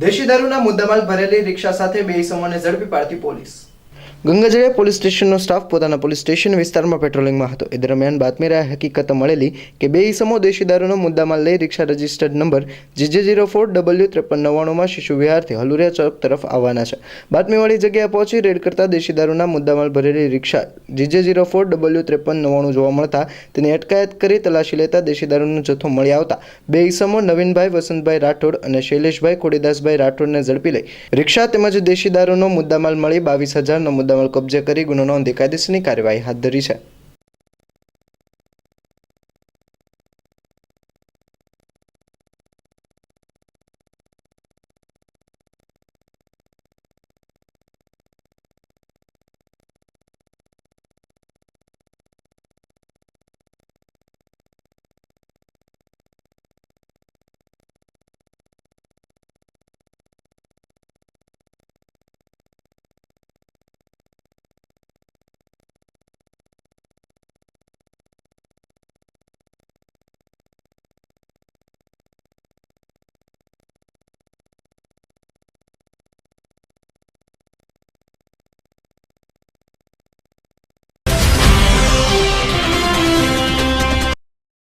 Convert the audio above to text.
દેશી દારૂના મુદ્દામાલ ભરેલી રિક્ષા સાથે બે ઇસમોને ઝડપી પાડતી પોલીસ. ગંગાજળિયા પોલીસ સ્ટેશનનો સ્ટાફ પોતાના પોલીસ સ્ટેશન વિસ્તારમાં પેટ્રોલિંગમાં હતો. એ દરમિયાન બાતમીરા હકીકત મળેલી કે બે ઇસમો દેશી દારૂનો મુદ્દામાં લઈ રિક્ષા registered number GJ zero four W ત્રેપન નવ્વાણુંમાં શિશુ વિહારથી હલુરિયા ચોક તરફ આવવાના છે. બાતમીવાળી જગ્યાએ પહોંચી રેડ કરતા દેશી દારૂના મુદ્દામાલ ભરેલી રિક્ષા જીજે જીરો ફોર ડબલ્યુ ત્રેપન નવ્વાણું જોવા મળતા તેની અટકાયત કરી તલાશી લેતા દેશી દારૂનો જથ્થો મળી આવતા. બે ઇસમો નવીનભાઈ, વસંતભાઈ રાઠોડ અને શૈલેષભાઈ ખોડીદાસભાઈ રાઠોડને ઝડપી લઈ રિક્ષા તેમજ દેશી દારૂનો મુદ્દામાલ મળી બાવીસ હજારનો મુદ્દામાલ કબજે કરી ગુનો નોંધી કાયદેસરની કાર્યવાહી હાથ ધરી છે.